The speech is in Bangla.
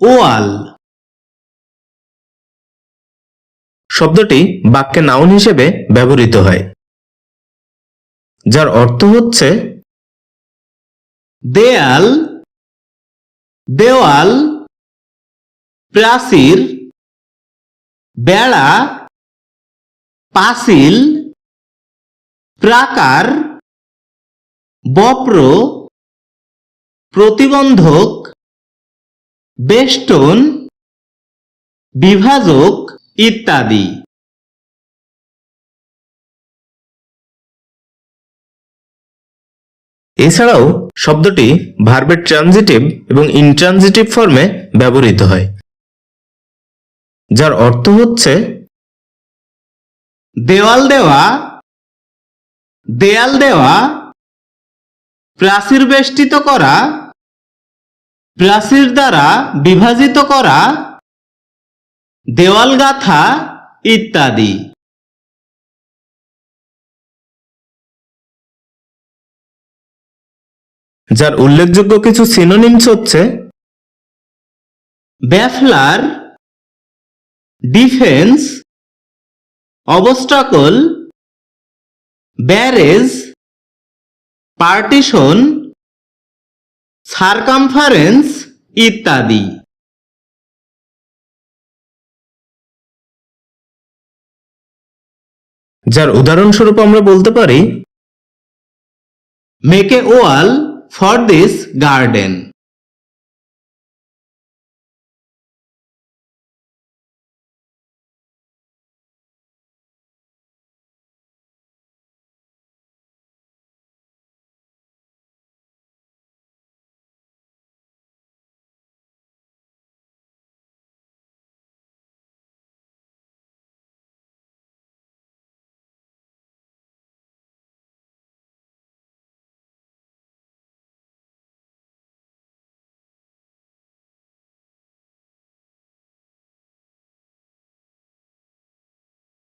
ওয়াল। শব্দটি বাক্যে নাউন হিসেবে ব্যবহৃত হয়, যার অর্থ হচ্ছে দেয়াল, দেওয়াল, প্রাচীর, বেড়া, পাঁচিল, প্রাকার, বপ্র, প্রতিবন্ধক বেষ্টন, বিভাজক ইত্যাদি। এছাড়াও শব্দটি ভার্বের ট্রানজিটিভ এবং ইনট্রানজিটিভ ফর্মে ব্যবহৃত হয়, যার অর্থ হচ্ছে দেওয়াল দেওয়া, দেয়াল দেওয়া, প্রাচীর বেষ্টিত করা প্রাচীর দ্বারা বিভাজিত করা দেওয়াল গাথা ইত্যাদি। যার উল্লেখযোগ্য কিছু সিনোনিমস হচ্ছে baffler defence obstacle barrage partition circumference ইত্যাদি। যার উদাহরণস্বরূপ আমরা বলতে পারি make a wall for this garden.